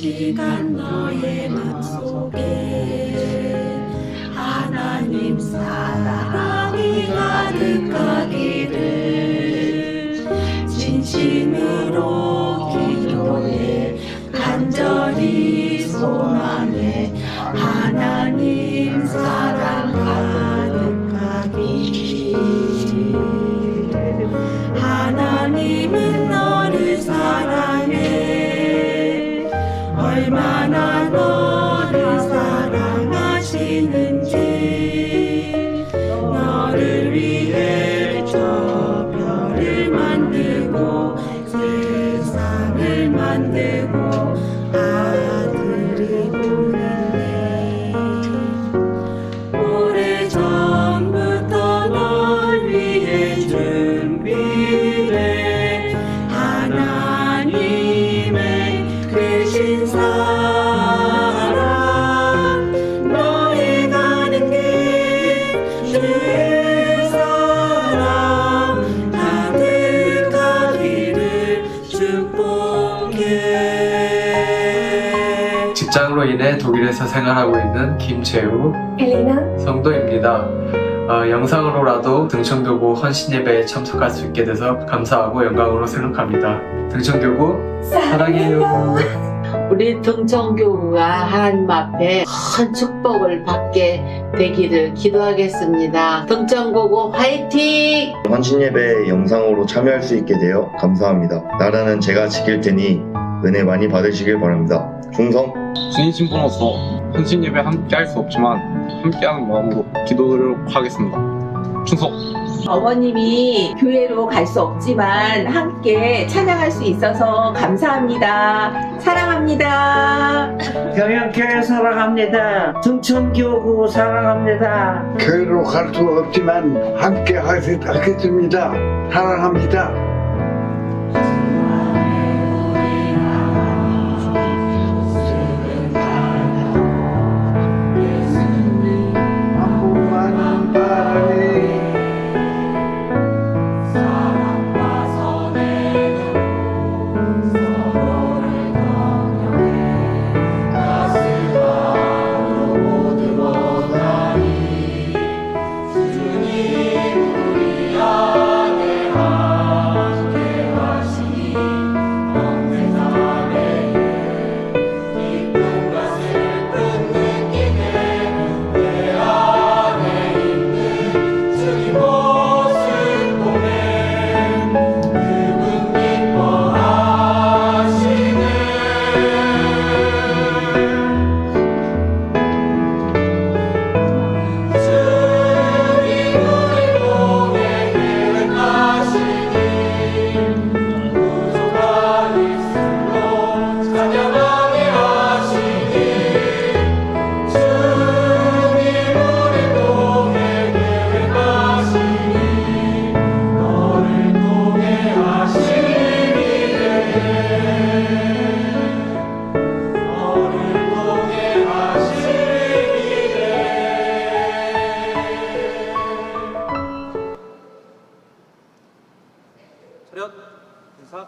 시간 너의 맘속에 하나님 사랑이 가득 얼마나 직장으로 인해 독일에서 생활하고 있는 김재우 헬리나 성도입니다. 어, 영상으로라도 등천교구 헌신예배에 참석할 수 있게 돼서 감사하고 영광으로 생각합니다. 등천교구 사랑해요. 우리 등천교구가 하나님 앞에 큰 축복을 받게 되기를 기도하겠습니다. 등천교구 화이팅! 헌신 예배 영상으로 참여할 수 있게 되어 감사합니다. 나라는 제가 지킬 테니 은혜 많이 받으시길 바랍니다. 충성! 주인 신분으로서 헌신 예배 함께 할 수 없지만 함께하는 마음으로 기도를 하겠습니다. 충성! 어머님이 교회로 갈 수 없지만 함께 찬양할 수 있어서 감사합니다. 사랑합니다. 경영교회 사랑합니다. 등천교구 사랑합니다. 교회로 갈 수 없지만 함께 하겠습니다. 사랑합니다. 차렷, 인사.